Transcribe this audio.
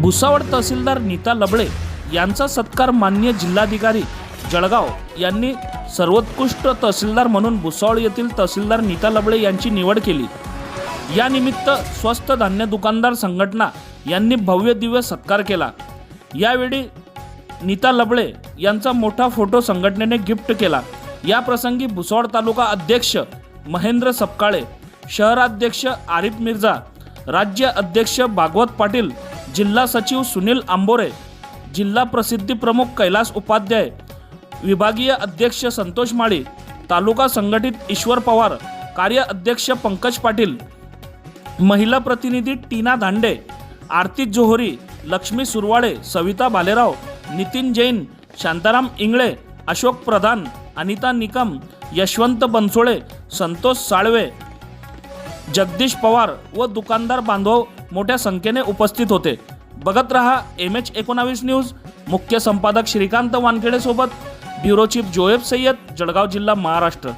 भुसावळ तहसीलदार नीता लबळे यांचा सत्कार मान्य जिल्हाधिकारी जळगाव यांनी सर्वोत्कृष्ट तहसीलदार म्हणून भुसावळ येथील तहसीलदार नीता लबळे यांची निवड केली. यानिमित्त स्वस्त धान्य दुकानदार संघटना यांनी भव्य दिव्य सत्कार केला. यावेळी नीता लबळे यांचा मोठा फोटो संघटनेने गिफ्ट केला. या प्रसंगी भुसावळ तालुका अध्यक्ष महेंद्र सपकाळे शहराध्यक्ष आरिफ मिर्झा राज्य अध्यक्ष भागवत पाटील जिल्हा सचिव सुनील आंबोरे जिल्हा प्रसिद्धी प्रमुख कैलास उपाध्याय विभागीय अध्यक्ष संतोष माळी तालुका संघटित ईश्वर पवार कार्य अध्यक्ष पंकज पाटील महिला प्रतिनिधी टीना धांडे आरती जोहरी लक्ष्मी सुरवाडे सविता भालेराव नितीन जैन शांताराम इंगळे अशोक प्रधान अनिता निकम यशवंत बनसोळे संतोष साळवे जगदीश पवार व दुकानदार बांधव मोठ्या संख्येने उपस्थित होते. बघत रहा एम एच एकोणावीस न्यूज. मुख्य संपादक श्रीकांत वानखेडे सोबत ब्युरो चीफ जोएब सय्यद जळगाव जिल्हा महाराष्ट्र.